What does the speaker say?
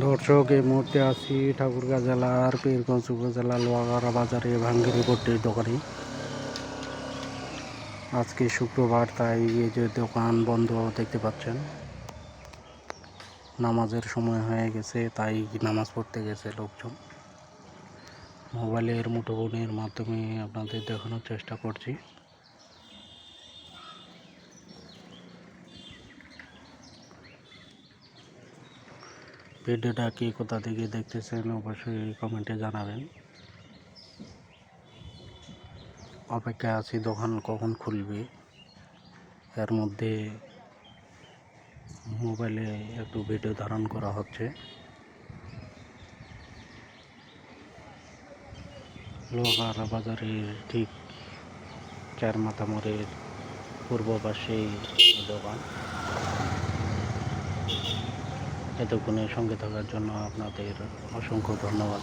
দর্শক, এই মুহূর্তে আছি ঠাকুরগাঁ জেলার পীরগঞ্জ উপজেলা লোহাগাড়া বাজারে ভাঙ্গিরি পট্টির দোকানে। আজকে শুক্রবার, তাই এই যে দোকান বন্ধ দেখতে পাচ্ছেন। নামাজের সময় হয়ে গেছে, তাই নামাজ পড়তে গেছে লোকজন। মোবাইলের মুঠোফোনের মাধ্যমে আপনাদের দেখানোর চেষ্টা করছি। ভিডিওটা কি কোথা থেকে দেখতেছেন অবশ্যই কমেন্টে জানাবেন। অপেক্ষায় আছি দোকান কখন খুলবে। এর মধ্যে মোবাইলে একটু ভিডিও ধারণ করা হচ্ছে। লোহাগাড়া বাজারের ঠিক চার মাথা মোড়ের পূর্ব পাশেই দোকান। এতক্ষণে সঙ্গে থাকার জন্য আপনাদের অসংখ্য ধন্যবাদ।